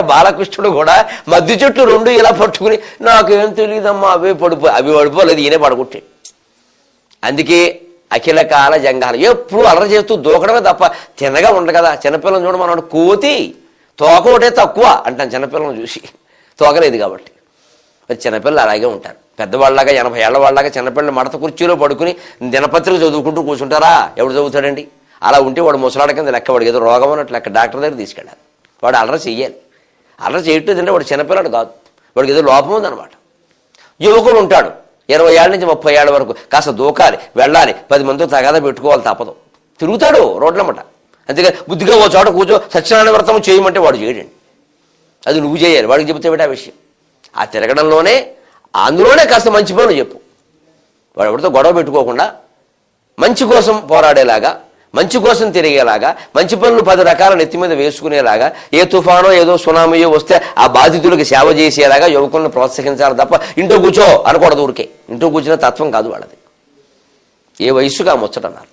బాలకృష్ణుడు కూడా మధ్య చెట్టు రెండు ఇలా పట్టుకుని నాకేం తెలియదమ్మా అవే పడిపో అవి పడిపోలేదు ఈయనే పడుకుంటే అందుకే అఖిల కాల జంగాలు ఎప్పుడు అలర చేస్తూ దూకడమే తప్ప తినగా ఉండదు కదా. చిన్నపిల్లని చూడ మనవాడు కోతి తోక ఒకటే తక్కువ అంటాను చిన్నపిల్లని చూసి. తోకలేదు కాబట్టి. మరి చిన్నపిల్లలు అలాగే ఉంటారు. పెద్దవాళ్ళగా ఎనభై ఏళ్ళ వాళ్ళలాగా చిన్నపిల్లలు మడత కుర్చీలో పడుకుని దినపత్రిక చదువుకుంటూ కూర్చుంటారా? ఎవడు చదువుతాడండి? అలా ఉంటే వాడు ముసలాడ కింద లెక్క వాడికి ఏదో రోగం అన్నట్లు లెక్క డాక్టర్ దగ్గర తీసుకెళ్ళాలి. వాడు అలర చెయ్యాలి. అలర చేయట్లేదంటే వాడు చిన్నపిల్లడు కాదు. వాడికి ఏదో లోపం ఉందన్నమాట. యువకుడు ఉంటాడు. ఇరవై ఏళ్ళ నుంచి ముప్పై ఏళ్ళ వరకు కాస్త దూకాలి వెళ్ళాలి పది మందితో తగాదా పెట్టుకోవాలి తప్పదు. తిరుగుతాడు రోడ్లమ్మట అంతేగా బుద్ధిగా ఓ చోట కూర్చో సత్యనారాయణ వ్రతం చేయమంటే వాడు చేయడండి. అది నువ్వు చేయాలి. వాడికి చెబితే ఆ విషయం? ఆ తిరగడంలోనే అందులోనే కాస్త మంచి పనులు చెప్పు. వాడు ఎవరితో గొడవ పెట్టుకోకుండా మంచి కోసం పోరాడేలాగా మంచి కోసం తిరిగేలాగా మంచి పనులు పది రకాల నెత్తి మీద వేసుకునేలాగా ఏ తుఫానో ఏదో సునామీయో వస్తే ఆ బాధితులకు సేవ చేసేలాగా యువకులను ప్రోత్సహించాలి తప్ప ఇంట్లో కూర్చో అనకూడదు ఊరికే. ఇంట్లో కూర్చున్న తత్వం కాదు వాళ్ళది. ఏ వయస్సుగా ముచ్చటన్నారు.